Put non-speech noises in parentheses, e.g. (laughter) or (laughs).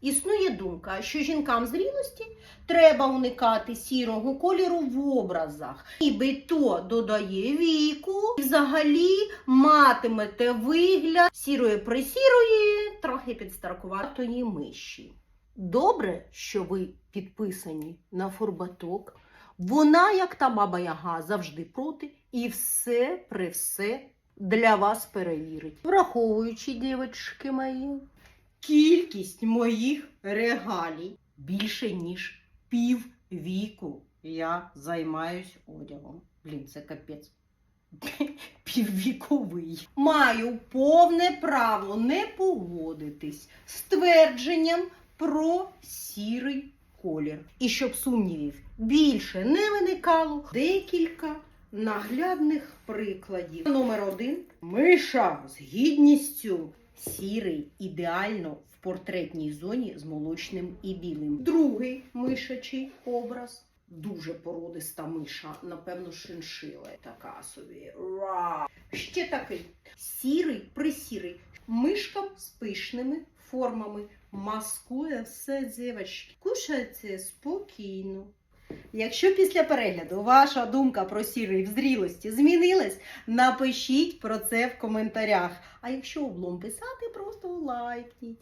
Існує думка, що жінкам зрілості треба уникати сірого кольору в образах, ніби то додає віку, і взагалі матимете вигляд сірої присірої, трохи підстаркуватої миші. Добре, що ви підписані на фурбаток. Вона, як та баба Яга, завжди проти і все при все для вас перевірить. Враховуючи, дівчатки мої, кількість моїх регалій більше, ніж пів віку я займаюсь одягом. Блін, це капець. (laughs) Піввіковий. Маю повне право не погодитись з твердженням про сірий колір. І щоб сумнівів більше не виникало, декілька наглядних прикладів. Номер один миша з гідністю. Сірий ідеально в портретній зоні з молочним і білим. Другий мишачий образ. Дуже породиста миша, напевно, шиншила така собі. Ра. Ще такий сірий, присірий. Мишка з пишними формами. Маскує все дівчатки. Кушайте спокійно. Якщо після перегляду ваша думка про сірий в зрілості змінилась, напишіть про це в коментарях. А якщо облом писати, просто лайкніть.